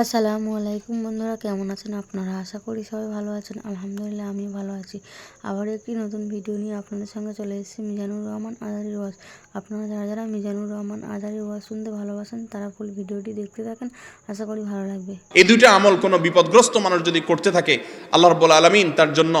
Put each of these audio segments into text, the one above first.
আসসালামু আলাইকুম বন্ধুরা, কেমন আছেন আপনারা? আশা করি সবাই ভালো আছেন। আলহামদুলিল্লাহ আমি ভালো আছি। আবার একটি নতুন ভিডিও নিয়ে আপনাদের সঙ্গে চলে এসেছি, মিজানুর রহমান আজারি ওয়াজ। আপনারা যারা যারা মিজানুর রহমান আজারি ওয়াজ শুনতে ভালোবাসেন, তারা ফুল ভিডিওটি দেখতে থাকেন। আশা করি ভালো লাগবে। এই দুইটা আমল কোনো বিপদগ্রস্ত মানুষ যদি করতে থাকে, আল্লাহ রব্বুল আলমিন তার জন্য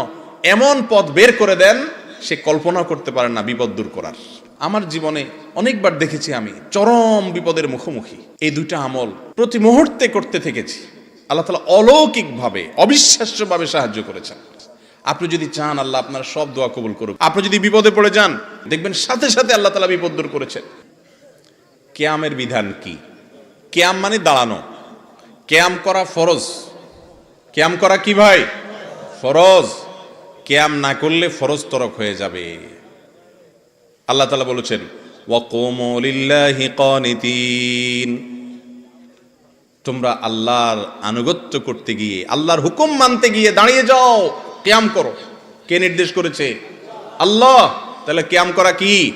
এমন পথ বের করে দেন সে কল্পনা করতে পারে না বিপদ দূর করার। আমার জীবনে অনেকবার দেখেছি আমি চরম বিপদের মুখোমুখি। এই দুইটা আমল প্রতি মুহূর্তে করতে থেকেছি। আল্লাহ তালা অলৌকিকভাবে, অবিশ্বাস্যভাবে সাহায্য করেছেন। আপনি যদি চান আল্লাহ আপনার সব দোয়া কবুল করুক। আপনি যদি বিপদে পড়ে যান, দেখবেন সাথে সাথে আল্লাহ তালা বিপদ দূর করেছেন। কেয়ামের বিধান কি? কেয়াম মানে দাঁড়ানো। কেয়াম করা ফরজ। কেয়াম করা কি ভাই? ফরজ। কেয়াম না করলে ফরজ তরক হয়ে যাবে। আল্লাহ তালা বলেছেন তোমরা আল্লাহর আনুগত্য করতে গিয়ে, আল্লাহর হুকুম মানতে গিয়ে দাঁড়িয়ে যাও, কেয়াম করো। কে নির্দেশ করেছে? আল্লাহ। তাহলে কেয়াম করা কি?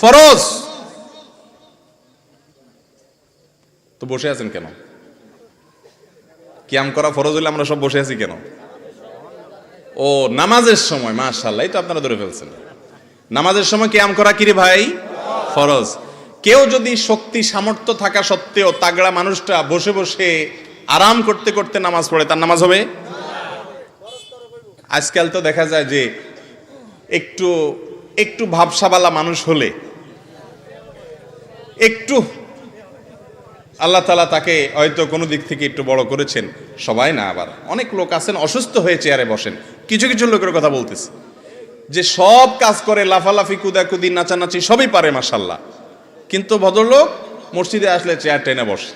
ফরজ। তো বসে আছেন কেন? কিয়াম করা ফরজ হলে আমরা সব বসে আছি কেন? ও, নামাজের সময় মাশাল্লাহ এই তো আপনারা ধরে ফেলছেন। নামাজের সময় কিয়াম করা কিরে ভাই? ফরজ। কেউ যদি শক্তি, সামর্থ্য থাকা সত্ত্বেও তাগড়া মানুষটা বসে বসে আরাম করতে করতে নামাজ পড়ে, তার নামাজ হবে? আজকাল তো দেখা যায় যে একটু একটু ভাবসাবালা মানুষ হলে, একটু আল্লাহ তালা তাকে হয়তো কোনো দিক থেকে একটু বড় করেছেন, সবাই না আবার। অনেক লোক আছেন, অসুস্থ হয়ে চেয়ারে বসেন। কিছু কিছু লোকের কথা বলতেছি। যে সব কাজ করে, লাফালাফি, কুদাকুদি, নাচানাচি সবই পারে মাসাল্লাহ কিন্তু ভদ্রলোক মসজিদে আসলে চেয়ার টেনে বসে।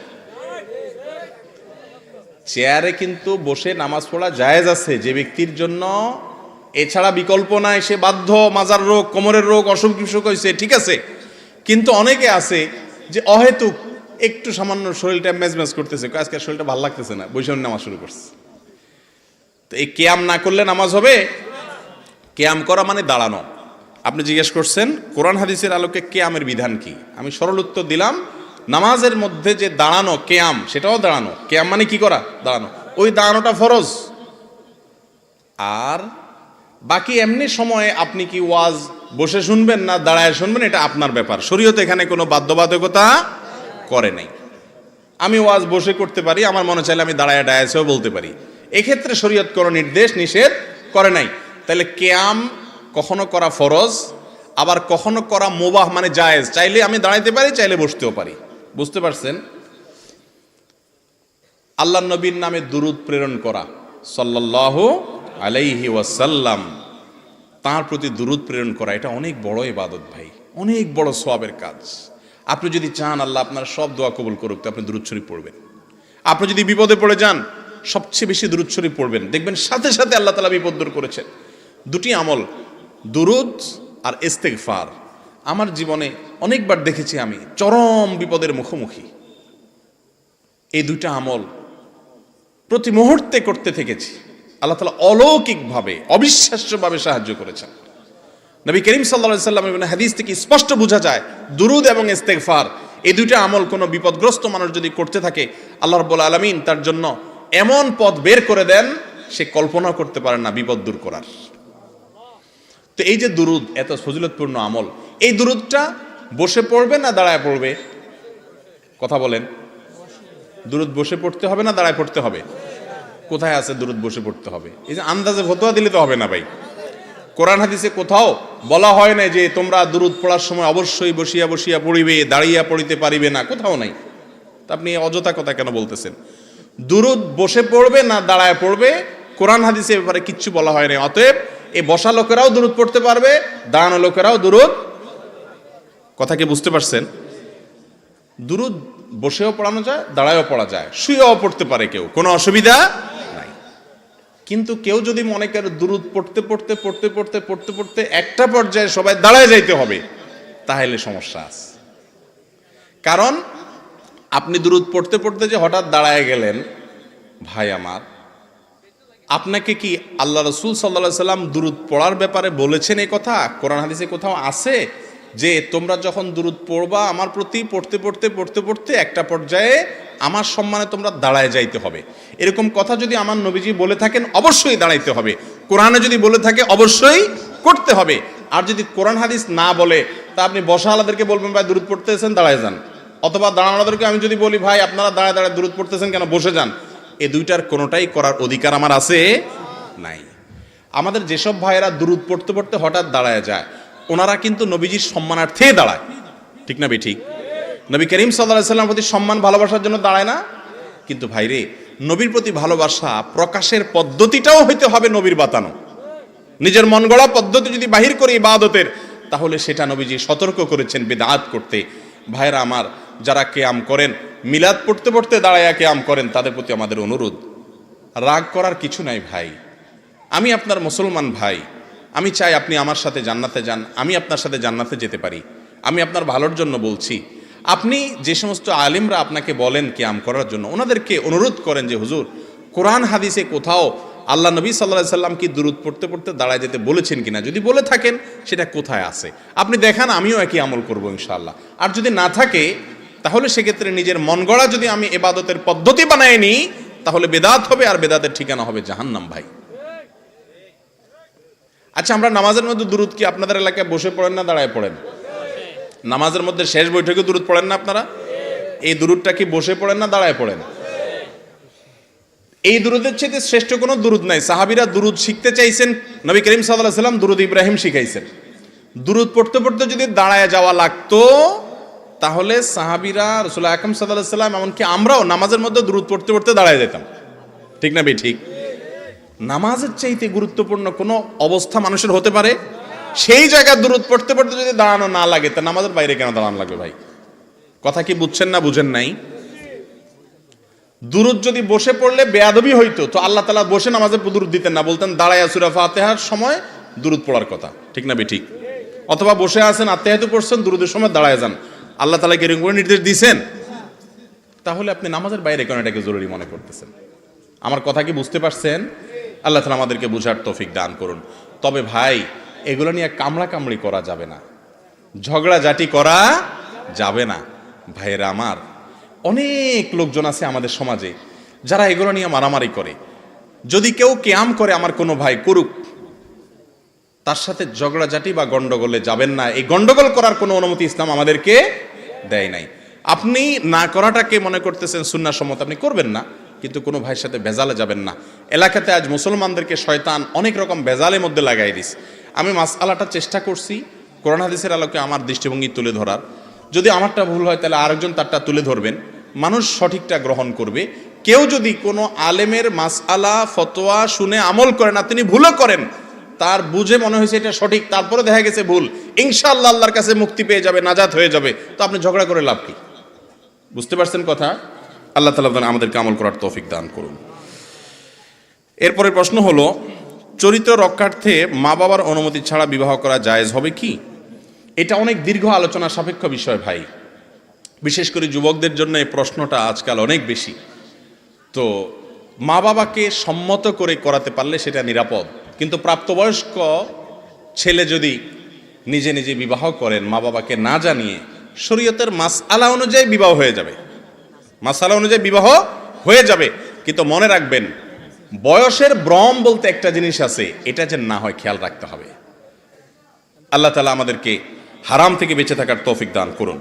চেয়ারে কিন্তু বসে নামাজ পড়া জায়েজ আছে যে ব্যক্তির জন্য। এছাড়া বিকল্প নাই, সে বাধ্য, মাজার রোগ, কোমরের রোগ, অসুখ বিসুখ হয়েছে ঠিক আছে। কিন্তু অনেকে আছে যে অহেতুক একটু সামান্য শরীরটা ম্যাজ করতেছে আজকে শরীরটা ভালো লাগতেছে না বৈশাখ নামাজ শুরু করছে। তো এই কেয়াম না করলে নামাজ হবে? কেয়াম করা মানে দাঁড়ানো। আপনি জিজ্ঞেস করছেন, কোরআন হাদিসের আলোকে কেয়ামের বিধান কি? আমি সরল উত্তর দিলাম, নামাজের মধ্যে যে দাঁড়ানো, কেয়াম, সেটাও দাঁড়ানো। কেয়াম মানে কি করা? দাঁড়ানো। ওই দাঁড়ানোটা ফরজ। আর বাকি এমনি সময়ে আপনি কি ওয়াজ বসে শুনবেন না দাঁড়ায় শুনবেন, এটা আপনার ব্যাপার। শরীয়ত এখানে কোনো বাধ্যবাধকতা করে নাই। আমি ওয়াজ বসে করতে পারি, আমার মনে চাইলে আমি দাঁড়ায় ডায়াসেও বলতে পারি। এক্ষেত্রে শরীয়ত কোনো নির্দেশ নিষেধ করে নাই। তাহলে কেয়াম কখনো করা ফরজ, আবার কখনো করা মোবাহ মানে জায়েজ। চাইলে আমি দাঁড়াইতে পারি, চাইলে বসতেও পারি। বুঝতে পারছেন? আল্লাহ নবীর নামে দুরুদ প্রেরণ করা সাল্লাহ আলাইহি ওয়াসাল্লাম, তার প্রতি দুরুদ প্রেরণ করা, এটা অনেক বড় ইবাদত ভাই, অনেক বড় সোয়াবের কাজ। আপনি যদি চান আল্লাহ আপনার সব দোয়া কবুল করুক, তো আপনি দুরুদ শরীফ পড়বেন। আপনি যদি বিপদে পড়ে যান সবচেয়ে বেশি দুরুদ শরীফ পড়বেন। দেখবেন সাথে সাথে আল্লাহ তালা বিপদ দূর করেছেন। দুটি আমল, দুরুদ আর ইস্তেগফার। আমার জীবনে অনেকবার দেখেছি আমি, চরম বিপদের মুখোমুখি। এই দুইটা আমল প্রতি মুহূর্তে করতে থেকেছি। আল্লাহ তালা অলৌকিকভাবে, অবিশ্বাস্যভাবে সাহায্য করেছেন। নবী করিম সাল্লা সাল্লাম এবং হাদিস থেকে স্পষ্ট বোঝা যায়, দুরুদ এবং ইস্তেগফার, এই দুইটা আমল কোনো বিপদগ্রস্ত মানুষ যদি করতে থাকে, আল্লাহ রব্বুল আলমিন তার জন্য এমন পথ বের করে দেন, সে কল্পনা করতে পারে না বিপদ দূর করার। তো এই যে দুরুদ, এত ফজিলতপূর্ণ আমল, এই দুরুদটা বসে পড়বে না দাঁড়ায় পড়বে? কথা বলেন। দুরুদ বসে পড়তে হবে না দাঁড়ায় পড়তে হবে? কোথায় আছে দুরুদ বসে পড়তে হবে? এই যে আন্দাজে ফতোয়া দিলে তো হবে না ভাই। কোরআন হাদিসে কোথাও বলা হয় না যে তোমরা দুরুদ পড়ার সময় অবশ্যই বসিয়া বসিয়া পড়িবে, দাঁড়িয়া পড়িতে পারিবে না, কোথাও নাই। তা আপনি অযথা কথা কেন বলতেছেন? দুরুদ বসে পড়বে না দাঁড়ায় পড়বে? কোরআন হাদিসে ব্যাপারে কিচ্ছু বলা হয়নি অতএব এই বসা লোকেরাও দুরুদ পড়তে পারবে, দাঁড়ানো লোকেরাও দুরুদ। কথা কি বুঝতে পারছেন? দুরুদ বসেও পড়ানো যায়, দাঁড়ায়ও পড়া যায়। শুয়েও পড়তে পারে কেউ, কোনো অসুবিধা নাই। কিন্তু কেউ যদি মনে করে দুরুদ পড়তে পড়তে পড়তে পড়তে পড়তে পড়তে একটা পর্যায়ে সবাই দাঁড়ায় যাইতে হবে, তাহলে সমস্যা আছে। কারণ আপনি দুরুদ পড়তে পড়তে যে হঠাৎ দাঁড়ায় গেলেন ভাই আমার, আপনাকে কি আল্লাহ রসুল সাল্লা সাল্লাম দুরুদ পড়ার ব্যাপারে বলেছেন এই কথা? কোরআন হাদিসে কোথাও আছে যে তোমরা যখন দূরত পড়বা, আমার প্রতি পড়তে পড়তে পড়তে পড়তে একটা পর্যায়ে আমার সম্মানে তোমরা দাঁড়ায় যাইতে হবে। এরকম কথা যদি আমার নবীজি বলে থাকেন, অবশ্যই দাঁড়াইতে হবে। কোরআনে যদি বলে থাকে, অবশ্যই করতে হবে। আর যদি কোরআন হাদিস না বলে, তা আপনি বসা আলাদেরকে বলবেন, ভাই দূরত পড়তেছেন, দাঁড়ায় যান। অথবা দাঁড়ানোদেরকে আমি যদি বলি, ভাই, আপনারা দাঁড়ায় দাঁড়ায় দূরত পড়তেছেন কেন? বসে যান। এ দুইটার কোনোটাই করার অধিকার আমার আছে নাই। আমাদের যেসব ভাইয়েরা দূরত পড়তে পড়তে হঠাৎ দাঁড়ায় যায়, ওনারা কিন্তু নবীজির সম্মানার্থে দাঁড়ায়। ঠিক না বে ঠিক? নবী করিম সাল্লাহ সাল্লামের প্রতি সম্মান ভালোবাসার জন্য দাঁড়ায় না? কিন্তু ভাইরে নবীর প্রতি ভালোবাসা প্রকাশের পদ্ধতিটাও হইতে হবে নবীর বাতানো। নিজের মন গড়া পদ্ধতি যদি বাহির করে ইবাদতের, তাহলে সেটা নবীজি সতর্ক করেছেন, বেদাত করতে। ভাইরা আমার, যারা কেয়াম করেন মিলাদ পড়তে পড়তে দাঁড়ায়া কেয়াম করেন, তাদের প্রতি আমাদের অনুরোধ। রাগ করার কিছু নাই ভাই। আমি আপনার মুসলমান ভাই। আমি চাই আপনি আমার সাথে জান্নাতে যান, আমি আপনার সাথে জান্নাতে যেতে পারি। আমি আপনার ভালোর জন্য বলছি। আপনি যে সমস্ত আলিমরা আপনাকে বলেন ক্যাম করার জন্য, ওনাদেরকে অনুরোধ করেন যে, হুজুর, কোরআন, হাদিসে কোথাও আল্লাহ নবী সাল্লাহ সাল্লাম কি দূরত পড়তে পড়তে দাঁড়ায় যেতে বলেছেন কিনা? যদি বলে থাকেন, সেটা কোথায় আছে? আপনি দেখান, আমিও একই আমল করব ইনশাআল্লাহ। আর যদি না থাকে তাহলে সেক্ষেত্রে নিজের মন গড়া যদি আমি এবাদতের পদ্ধতি বানায় নিই তাহলে বেদাত হবে আর বেদাতের ঠিকানা হবে জাহান্নাম ভাই। আচ্ছা আমরা নামাজের মধ্যে দূরত কি আপনাদের এলাকায় বসে পড়েন না দাঁড়ায় পড়েন? নামাজের মধ্যে শেষ বৈঠকে দূরত পড়েন না আপনারা? এই দূরতটা কি বসে পড়েন না দাঁড়ায় পড়েন? এই দুরুদের চেয়ে শ্রেষ্ঠ কোনো দুরুদ নাই। সাহাবিরা দুরুদ শিখতে চাইছেন, নবী করিম সাল্লাহ সাল্লাম দুরুদ ইব্রাহিম শিখাইছেন। দুরুদ পড়তে পড়তে যদি দাঁড়ায় যাওয়া লাগতো তাহলে সাহাবিরা রসুল্লাহ সাল্লাহ সাল্লাম, এমনকি আমরাও নামাজের মধ্যে দুরুদ পড়তে পড়তে দাঁড়ায় যেতাম। ঠিক না বে ঠিক। নামাজের চাইতে গুরুত্বপূর্ণ কোনো অবস্থা মানুষের হতে পারে? সেই জায়গায় দূরত পড়তে পড়তে যদি দাঁড়ানো না লাগে, তা নামাজের বাইরে কেন দাঁড়ানো লাগবে ভাই? কথা কি বুঝছেন না বুঝেন নাই? দুরুদ যদি বসে পড়লে বেয়াদবি হইতো, তো আল্লাহ তালা বসে নামাজে দুরুদ দিতেন না, বলতেন, দাঁড়ায় সুরা ফাতেহার সময় দুরুদ পড়ার কথা। ঠিক না বে ঠিক। অথবা বসে আছেন আত্মাহাতু পড়ছেন দুরুদের সময় দাঁড়ায় যান। আল্লাহ তালা এরকম করে নির্দেশ দিয়েছেন? তাহলে আপনি নামাজের বাইরে কেন এটাকে জরুরি মনে করতেছেন? আমার কথা কি বুঝতে পারছেন? আল্লাহ তালা আমাদেরকে বুঝার তৌফিক দান করুন। তবে ভাই, এগুলো নিয়ে কামড়া কামড়ি করা যাবে না। ঝগড়া জাটি করা যাবে না। ভাইয়েরা আমার, অনেক লোকজন আছে আমাদের সমাজে যারা এগুলো নিয়ে মারামারি করে। যদি কেউ কেয়াম করে আমার কোনো ভাই, করুক, তার সাথে ঝগড়াঝাটি বা গন্ডগোলে যাবেন না। এই গন্ডগোল করার কোনো অনুমতি ইসলাম আমাদেরকে দেয় নাই। আপনি না করাটাকে মনে করতেছেন সুন্না সম্মত আপনি করবেন না, কিন্তু কোনো ভাইয়ের সাথে ভেজালে যাবেন না। এলাকাতে আজ মুসলমানদেরকে শয়তান অনেক রকম ভেজালের মধ্যে লাগাই দিস আমি মাস আলাটা চেষ্টা করছি, কোরআন হাদিসের আলোকে আমার দৃষ্টিভঙ্গি তুলে ধরার। যদি আমারটা ভুল হয়, তাহলে আরেকজন তারটা তুলে ধরবেন। মানুষ সঠিকটা গ্রহণ করবে। কেউ যদি কোনো আলেমের মাসআলা, ফতোয়া শুনে আমল করে না, তিনি ভুলও করেন, তার বুঝে মনে হয়েছে এটা সঠিক, তারপরে দেখা গেছে ভুল। ইনশাআল্লাহ আল্লাহর কাছে মুক্তি পেয়ে যাবে, নাজাত হয়ে যাবে। তো আপনি ঝগড়া করে লাভ কি? বুঝতে পারছেন কথা? আল্লাহ তালা আমাদেরকে আমল করার তৌফিক দান করুন। এরপরের প্রশ্ন হলো, চরিত্র রক্ষার্থে মা বাবার অনুমতি ছাড়া বিবাহ করা জায়েজ হবে কি? এটা অনেক দীর্ঘ আলোচনা সাপেক্ষ বিষয় ভাই। বিশেষ করে যুবকদের জন্য এই প্রশ্নটা আজকাল অনেক বেশি। তো মা বাবাকে সম্মত করে করাতে পারলে সেটা নিরাপদ। কিন্তু প্রাপ্তবয়স্ক ছেলে যদি নিজে নিজে বিবাহ করেন, মা বাবাকে না জানিয়ে শরীয়তের মাস আলা অনুযায়ী বিবাহ হয়ে যাবে। মাসালা অনুযায়ী বিবাহ হয়ে যাবে। কিন্তু মনে রাখবেন, বয়সের ব্রম বলতে একটা জিনিস আছে, এটা যে না হয় খেয়াল রাখতে হবে। আল্লাহ তালা আমাদেরকে হারাম থেকে বেঁচে থাকার তৌফিক দান করুন।